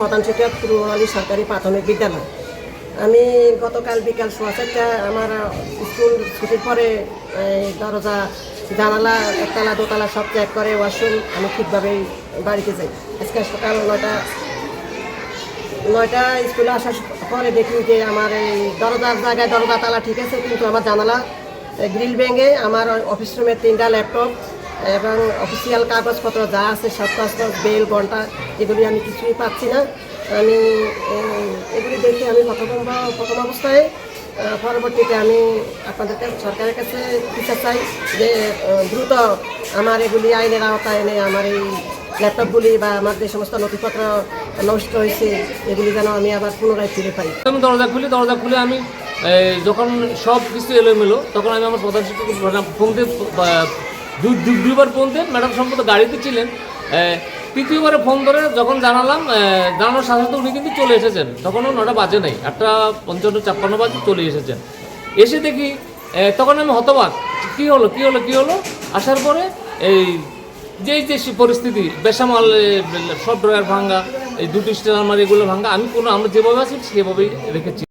প্রধান শিক্ষক পূর্ববালী সরকারি প্রাথমিক বিদ্যালয়। আমি গতকাল বিকাল সোয়া চারটা আমার স্কুল ছুটির পরে দরজা, জানালা, একতলা, দোতলা সব চেক করে ওয়াশরুম আমি ঠিকভাবেই বাড়িতে যাই। আজকে সকাল নয়টা নয়টা স্কুলে আসার পরে দেখি যে আমার এই দরজার জায়গায় দরজা তালা ঠিক আছে, কিন্তু আমার জানালা গ্রিল ভেঙে আমার অফিস রুমের তিনটা ল্যাপটপ এবং অফিসিয়াল কাগজপত্র যা আছে স্বাস্থ্য বেল, ঘণ্টা, এগুলি আমি কিছুই পাচ্ছি না। আমি এগুলি দেখে আমি প্রথম প্রথম অবস্থায় পরবর্তীতে আমি আপনাদের সরকারের কাছে বিচার চাই যে দ্রুত আমার এগুলি আইনের আওতায় এনে আমার এই ল্যাপটপগুলি বা আমার যে সমস্ত নথিপত্র নষ্ট হয়েছে, এগুলি যেন আমি আবার পুনরায় ফিরে পাই। আমি দরজা খুলি, দরজা খুলে আমি যখন সব কিছু এলোমেলো, তখন আমি আমার প্রধান শিক্ষক ফোন দিয়ে আহ, দু- দু- দুইবার ফোন দিয়ে ম্যাডাম সম্ভবত গাড়িতে ছিলেন। তৃতীয়বারে ফোন ধরে যখন জানালাম জানানোর সাথে সাথে উনি কিন্তু চলে এসেছেন। তখনও নটা বাজে নাই একটা পঞ্চান্ন ছাপ্পান্ন বাজে চলে এসেছেন। এসে দেখি তখন আমি হতবাক কী হলো কী হলো কী হলো? আসার পরে এই যেই যে পরিস্থিতি বেসামাল সব ড্রয়ার ভাঙ্গা এই দুটি স্টেল আমার এগুলো ভাঙ্গা আমি কোনো আমরা যেভাবে আছি সেভাবেই রেখেছি।